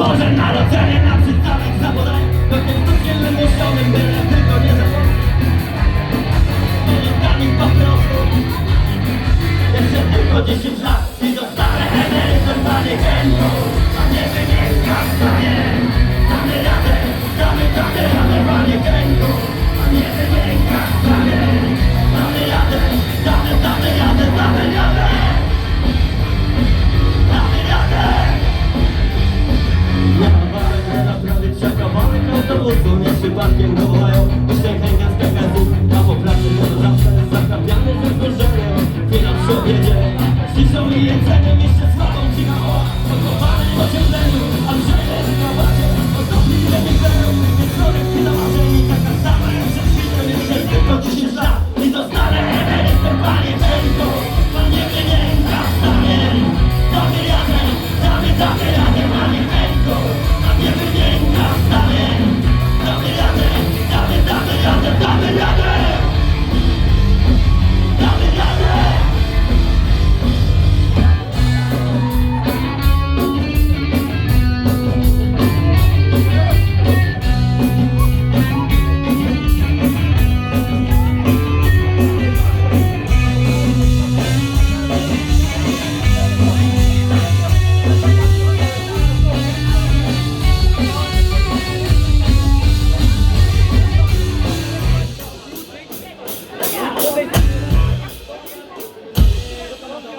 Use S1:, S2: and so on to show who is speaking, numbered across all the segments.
S1: Boże Narodzenie na przedstawnych zabodań Pewnie w kościelnym mieszczonym byle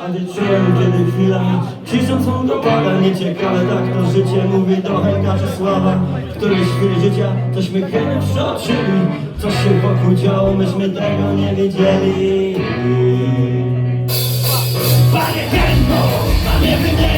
S1: a nie czuję, kiedy chwila Ciszą są dopada, nieciekawe tak to życie Mówi do Helga czy Sława, któryś chwili życia Tośmy chętnie przeoczyli, co się wokół działo Myśmy tego nie wiedzieli. Panie Henno, panie Wydeli